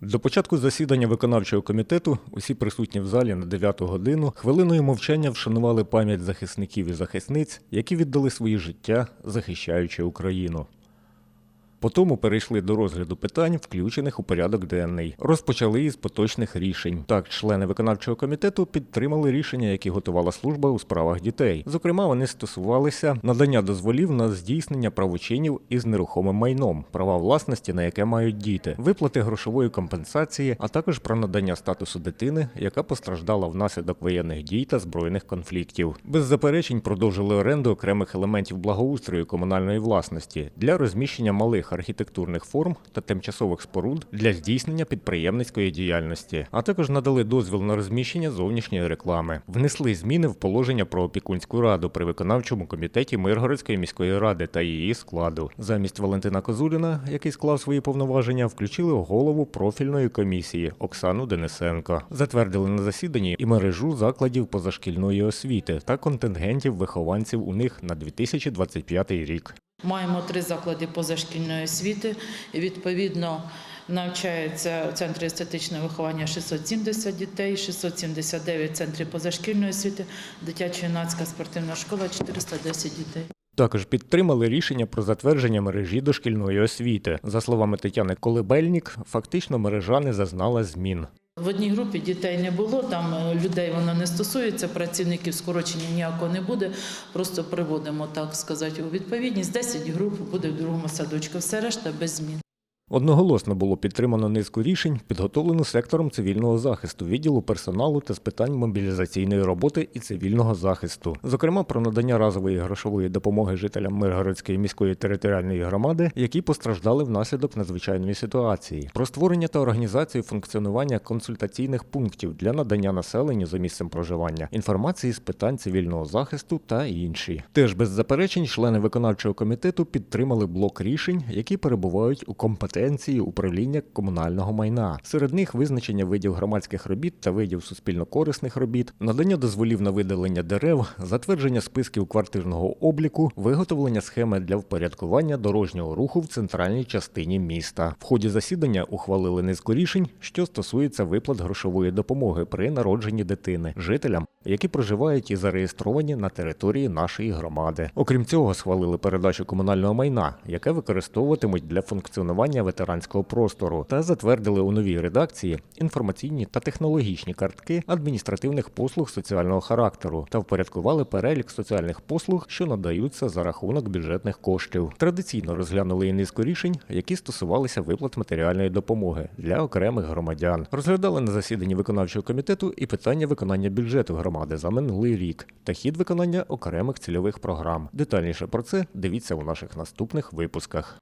До початку засідання виконавчого комітету усі присутні в залі на 9 годину хвилиною мовчання вшанували пам'ять захисників і захисниць, які віддали свої життя, захищаючи Україну. Потому перейшли до розгляду питань, включених у порядок денний. Розпочали із поточних рішень. Так, члени виконавчого комітету підтримали рішення, які готувала служба у справах дітей. Зокрема, вони стосувалися надання дозволів на здійснення правочинів із нерухомим майном, права власності, на яке мають діти, виплати грошової компенсації, а також про надання статусу дитини, яка постраждала внаслідок воєнних дій та збройних конфліктів. Без заперечень продовжили оренду окремих елементів благоустрою комунальної власності для розміщення малих архітектурних форм та тимчасових споруд для здійснення підприємницької діяльності, а також надали дозвіл на розміщення зовнішньої реклами. Внесли зміни в положення про опікунську раду при виконавчому комітеті Миргородської міської ради та її складу. Замість Валентина Козуліна, який склав свої повноваження, включили голову профільної комісії Оксану Денисенко. Затвердили на засіданні і мережу закладів позашкільної освіти та контингентів вихованців у них на 2025 рік. Маємо три заклади позашкільної освіти. Відповідно, навчаються в центрі естетичного виховання 670 дітей, 679 в центрі позашкільної освіти, дитячо-юнацька спортивна школа 410 дітей. Також підтримали рішення про затвердження мережі дошкільної освіти. За словами Тетяни Колебельнік, фактично мережа не зазнала змін. В одній групі дітей не було, там е, людей воно не стосується, працівників скорочення ніякого не буде. Просто приводимо, так сказати, у відповідність. 10 груп буде в другому садочку, все решта без змін. Одноголосно було підтримано низку рішень, підготовлену сектором цивільного захисту, відділу персоналу та з питань мобілізаційної роботи і цивільного захисту. Зокрема, про надання разової грошової допомоги жителям Миргородської міської територіальної громади, які постраждали внаслідок надзвичайної ситуації, про створення та організацію функціонування консультаційних пунктів для надання населенню за місцем проживання, інформації з питань цивільного захисту та інші. Теж без заперечень члени виконавчого комітету підтримали блок рішень, які перебувають у компетенції управління комунального майна. Серед них визначення видів громадських робіт та видів суспільно-корисних робіт, надання дозволів на видалення дерев, затвердження списків квартирного обліку, виготовлення схеми для впорядкування дорожнього руху в центральній частині міста. В ході засідання ухвалили низку рішень, що стосується виплат грошової допомоги при народженні дитини жителям, які проживають і зареєстровані на території нашої громади. Окрім цього, схвалили передачу комунального майна, яке використовуватимуть для функціонування ветеранського простору, та затвердили у новій редакції інформаційні та технологічні картки адміністративних послуг соціального характеру та впорядкували перелік соціальних послуг, що надаються за рахунок бюджетних коштів. Традиційно розглянули і низку рішень, які стосувалися виплат матеріальної допомоги для окремих громадян. Розглядали на засіданні виконавчого комітету і питання виконання бюджету громади за минулий рік та хід виконання окремих цільових програм. Детальніше про це дивіться у наших наступних випусках.